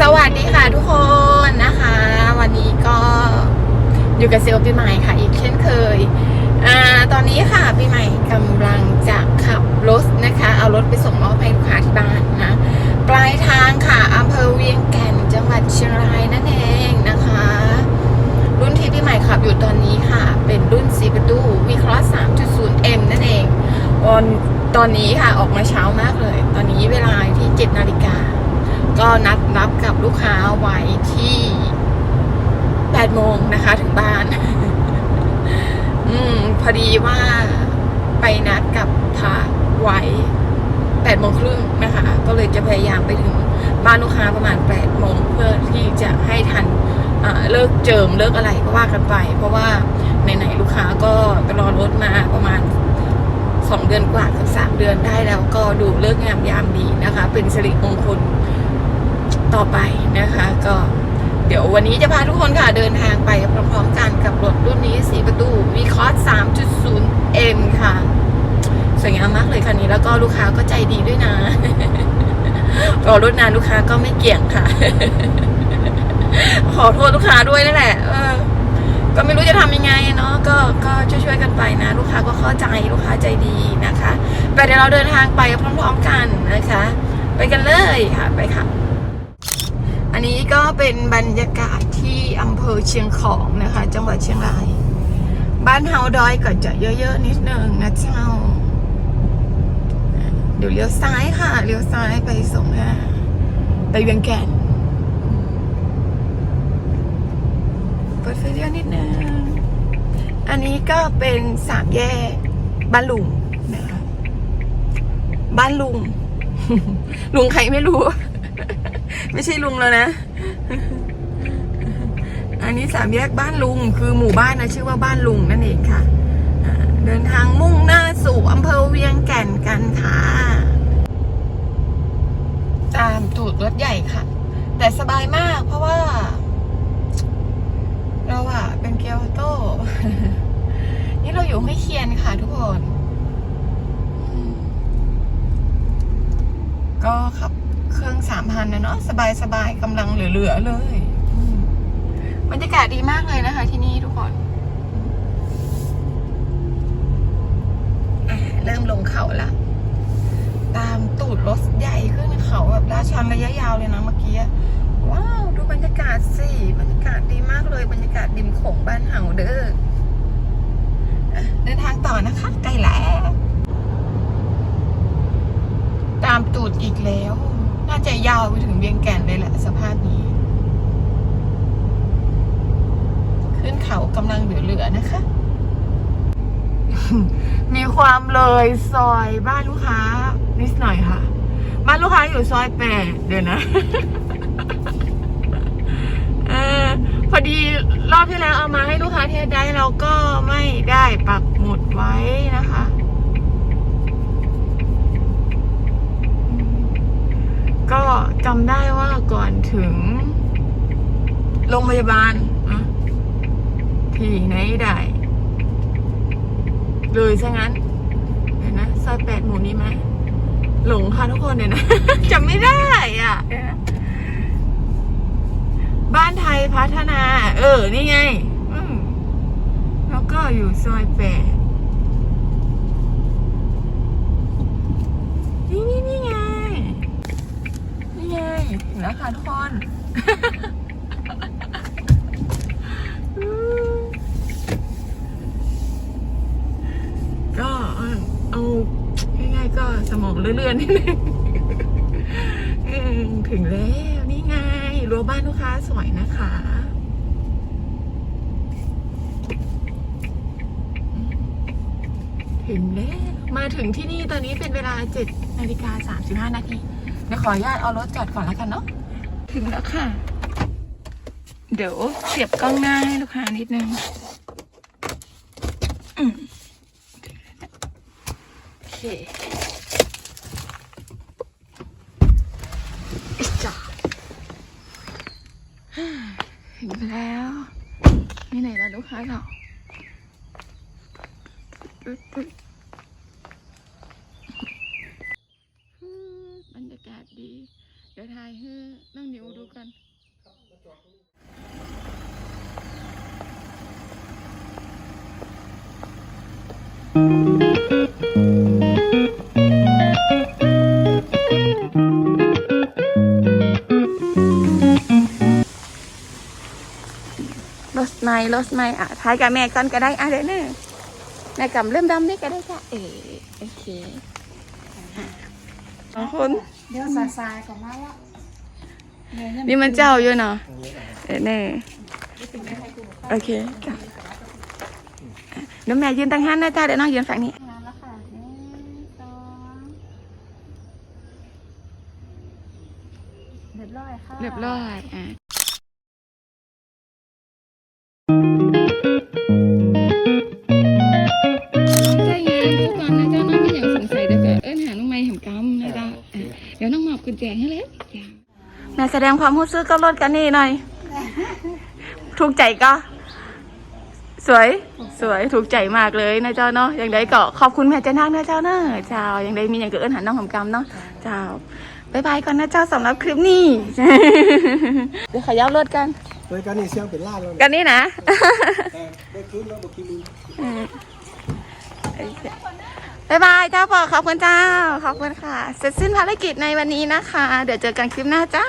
สวัสดีค่ะทุกคนนะคะ วันนี้ก็อยู่กับเซลล์ปีใหม่ค่ะ อีกเช่นเคยอ่าตอนนี้ค่ะปีใหม่กำลังจะขับรถนะคะ เอารถไปส่งมอบให้ลูกค้าที่บ้านนะปลายทางค่ะอำเภอเวียงแก่นจังหวัดเชียงรายนั่นเองนะคะ รุ่นที่พี่ใหม่ขับอยู่ตอนนี้ค่ะ เป็นรุ่น4ประตู V Cross 3.0M นั่นเองวัน ตอนนี้ค่ะออกมาเช้ามากเลย ตอนนี้เวลาที่7นาฬิกา ก็นัดรับกับลูกค้าไว้ที่8โมงนะคะถึงบ้าน อืม พอดีว่าไปนัดกับพระไว้8โมงครึ่งนะคะ ก็เลยจะพยายามไปถึงบ้านลูกค้าประมาณ8โมงเพื่อที่จะให้ทันเลิกเจิมเลิกอะไรก็ว่ากันไป เพราะว่าไหนๆลูกค้าก็ไปรอรถมาประมาณ สองเดือนกว่ากือบสามเดือนได้แล้วก็ดูเลิกงามยามดีนะคะ เป็นสิริมงคลต่อไปนะคะ ก็เดี๋ยววันนี้จะพาทุกคนค่ะเดินทางไปพร้อมๆกันกับรถรุ่นนี้สีประตู v c o s 3.0M ค่ะ สวยงามมากเลยคันนี้แล้วก็ลูกค้าก็ใจดีด้วยนะ รอรถนานลูกค้าก็ไม่เกี่ยงค่ะ ขอโทษลูกค้าด้วยนั่นแหละ ก็ไม่รู้จะทำยังไงเนาะก็ก็ช่วยๆกันไปนะ ลูกค้าก็เข้าใจลูกค้าใจดีนะคะไปเดี๋ยวเราเดินทางไปพร้อมๆกันนะคะ ไปกันเลยค่ะไปค่ะ อันนี้ก็เป็นบรรยากาศที่อำเภอเชียงของนะคะ จังหวัดเชียงราย บ้านเฮาดอยก็จะเยอะๆนิดนึงนะเจ้าเดี๋ยวเลี้ยวซ้ายค่ะเลี้ยวซ้ายไปส่งนะไปเวียงแก่น เปิดไฟเลี้ยวนิดนึง อันนี้ก็เป็นสามแยกบ้านลุงนะคะบ้านลุง ลุงใครไม่รู้ ไม่ใช่ลุงแล้วนะ อันนี้สามแยกบ้านลุง คือหมู่บ้านนะชื่อว่าบ้านลุงนั่นเองค่ะ เดินทางมุ่งหน้าสู่อำเภอเวียงแก่นกันค่ะ ตามตูดรถใหญ่ค่ะ แต่สบายมากเพราะว่า เราอะเป็นเกียร์ออโต้นี่เราอยู่ไม่เคียนค่ะทุกคนอืมก็ขับเครื่องสามพันนะเนาะสบายสบายๆกำลังเหลือๆเลยอืมบรรยากาศดีมากเลยนะคะที่นี่ทุกคนอะเริ่มลงเขาละตามตูดรถใหญ่ขึ้นเขาแบบลาดชันระยะยาวเลยนะเมื่อกี้อะ ว้าว ดูบรรยากาศสิ บรรยากาศดีมากเลย บรรยากาศริมโขงบ้านเฮาเด้อเดินทางต่อนะคะใกล้แล้ว ตามตูดอีกแล้ว น่าจะยาวไปถึงเวียงแก่นเลยแหละสภาพนี้ ขึ้นเขากำลังเหลือๆนะคะ มีความเลยซอยบ้านลูกค้านิดหน่อยค่ะ บ้านลูกค้าอยู่ซอยแปดเดี๋ยวนะ เออพอดีรอบที่แล้วเอามาให้ลูกค้าเทสได้เราก็ไม่ได้ปักหมุดไว้นะคะ ก็จำได้ว่าก่อนถึง โรงพยาบาลอะที่ไหนได้เลยซะงั้นเดี๋ยวนะซอยแปดหมู่นี้ไหมหลงค่ะทุกคนเดี๋ยนะจำไม่ได้อะ บ้านไทยพัฒนา เออ นี่ไง อืมแล้วก็อยู่ซอยแปดนี่นี่นี่ไง นี่ไงถึงแล้วค่ะทุกคนก็เอาง่ายๆก็สมองเลื่อนๆนิดนึงถึงแล้ว รั้วบ้านลูกค้าสวยนะคะถึงแล้วมาถึงที่นี่ตอนนี้เป็นเวลา7นาฬิกา35นาทีเดี๋ยวขออนุญาตเอารถจอดก่อนแล้วกันเนาะถึงแล้วค่ะ เดี๋ยวเสียบกล้องหน้าให้ลูกค้านิดนึงอืมโอเคอิจ๊ะ ถึงแล้วนี่ไหนล่ะลูกค้าเราตึ๊ดตึ๊ดอืาศดี เดี๋ยวถ่ายให้นั่งนิวดูกันร ถไม่รถไม่อะถ่ายกับแม่ก่อนก็ได้อะเดี๋ยวนี่แม่กำเริ่มดำนี่ก็ได้ค่ะเออโอเคอะสองคนเดี๋ยวสายสายๆก่อนมาละเดี๋ยวนี่มันเจ้าอยู่เนาะเออนี่โอเคจ้ะเดี๋ยวแม่ยืนตั้งหันนะจ้าเดี๋ยวน้องยืนฝั่งนี้งานแล้วค่ะหนึ่งสองเรียบร้อยค่ะเรียบร้อยอะ กุญแจให้เลยจ้ะแม่แสดงความรู้สึกกับรถกันนี่หน่อย ถูกใจก็ สวย สวยถูกใจมากเลยนะเจ้าเนาะอย่างใดก็ขอบคุณแม่เจ้านักนะเจ้าเนาะเจ้าอย่างใดมีอย่างก็เอิ้นหันน้องหอมกำเนาะเจ้าบายบายก่อนนะเจ้าสำหรับคลิปนี้เดี๋ยวขยับรถกันโดยการนี่เสียงเป็นล้านแล้วกันนี่นะแต่ได้คืนแล้วบอกกินมือ บายบายเจ้าปอขอบคุณเจ้า ขอบคุณค่ะ เสร็จสิ้นภารกิจในวันนี้นะคะ เดี๋ยวเจอกันคลิปหน้าจ้า